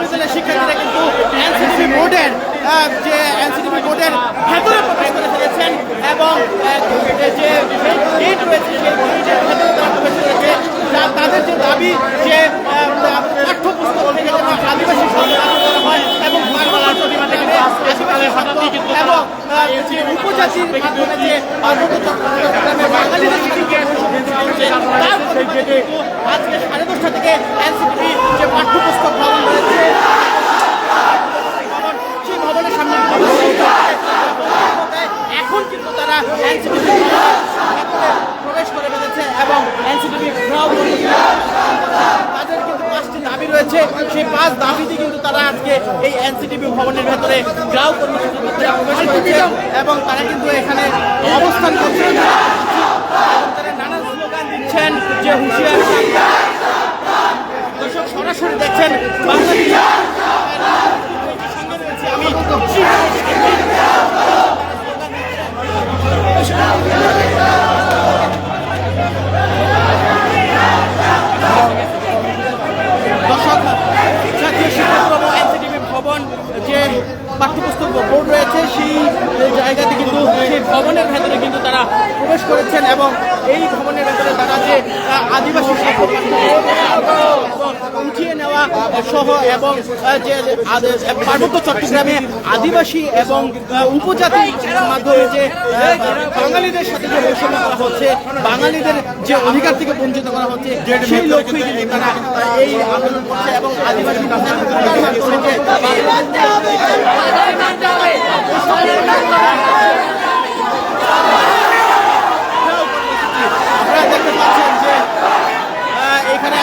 বিশ্ববিদ্যালয়ের শিক্ষার্থীরা কিন্তু এনসিসি বোর্ডের যে এনসিটিভি বোর্ডের ভেতরে প্রবেশ করে ফেলেছেন এবং যে গেট রয়েছে, সেই গেটের ভেতরে তারা প্রবেশ করেছে। তাদের যে দাবি যে পাঠ্যপুস্তক থেকে যেন আদিবাসী সরকার হয় এবং উপজাতির মাধ্যমে যে বাঙালিদের আজকে সাড়ে দশটা থেকে এনসিপি তারা এনসিপি প্রবেশ করে ফেলেছে এবং তাদের কিন্তু পাঁচটি দাবি রয়েছে। সেই পাঁচ দাবিতে কিন্তু তারা আজকে এই এনসিটিভি ভবনের ভেতরে গ্রাউ কর্মসূচি প্রবেশ করছে এবং তারা কিন্তু এখানে অবস্থান করছেন এবং তারা দর্শক সরাসরি দেখছেন বাংলাদেশ দর্শক জাতীয় শিক্ষাক্রম এনসিটিভি ভবন যে পাঠ্যপুস্তক বোর্ড রয়েছে সেই জায়গাতে কিন্তু সেই ভবনের ভেতরে কিন্তু তারা প্রবেশ করেছেন এবং এই ভবনের ভেতরে তারা যে আদিবাসী উঠিয়ে নেওয়া সহ এবং যে পার্বত্য চট্টগ্রামে আদিবাসী এবং আহ, উপজাতির মাধ্যমে যে বাঙালিদের সাথে যে বৈষম্য করা হচ্ছে বাঙালিদের যে অধিকার থেকে বঞ্চিত করা হচ্ছে সেই লক্ষ্যই কিন্তু তারা এই আন্দোলন করছে এবং আদিবাসী আপনারা দেখতে পাচ্ছেন যে আহ, এখানে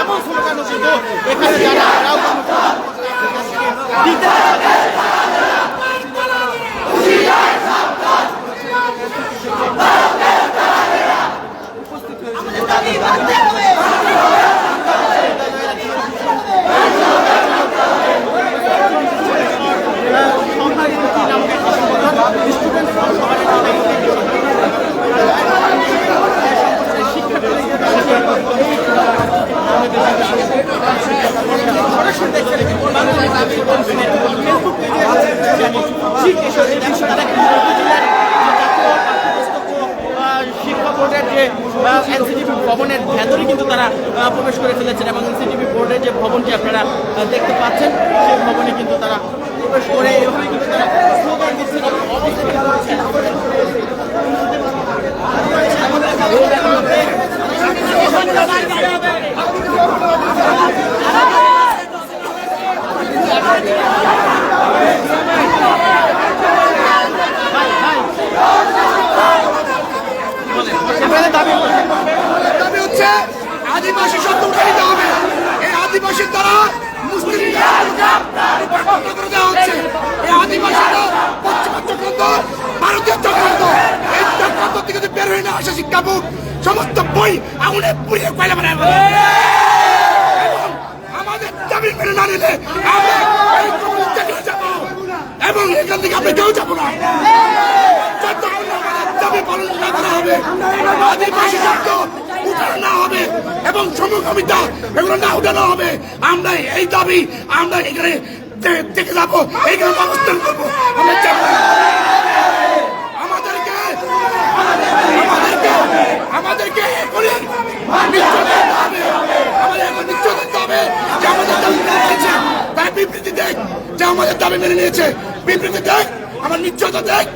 এমন স্লোগানও কিন্তু এখানে যারা রাও দিতে সম্মানিত তিন আমাকে স্টুডেন্ট সরাসরি দেখছেন বাংলাদেশ আবির কনভেনের ফেসবুক পেজে ঠিক এসব এই বিষয়টা কিন্তু উপজেলার যে জাতীয় পাঠ্যপুস্তক ও, আহ, শিক্ষা বোর্ডের যে এনসিটিভি ভবনের ভেতরে কিন্তু তারা প্রবেশ করে ফেলেছেন এবং এনসিটিভি বোর্ডের যে ভবনটি আপনারা দেখতে পাচ্ছেন সেই ভবনে কিন্তু তারা প্রবেশ করে এভাবে কিন্তু তারা স্লোগান অবস্থান করছেন এখানে দাবি দাবি হচ্ছে আদিবাসী শব্দ উঠে দিতে হবে। এই আদিবাসীর দ্বারা মুসলিম আদিবাসীরা ভারতীয় না শিক্ষা সমস্ত বই আমাদের। মেনে যাব। এবং এখান থেকে কেউ যাব না। আমাদের হবে, আদিবাসী শব্দ উঠানো না এবং সমকামিতা এগুলো না উঠানো হবে। আমরা এই দাবি আমরা এখানে দেখে যাব এইখানে অবস্থান করব। আমাদের দাবি মেনে নিয়েছে। তাই আমাদের দাবি মেনে নিয়েছে। বিবৃতি দেখ, আমার নিশ্চয়তা দেখ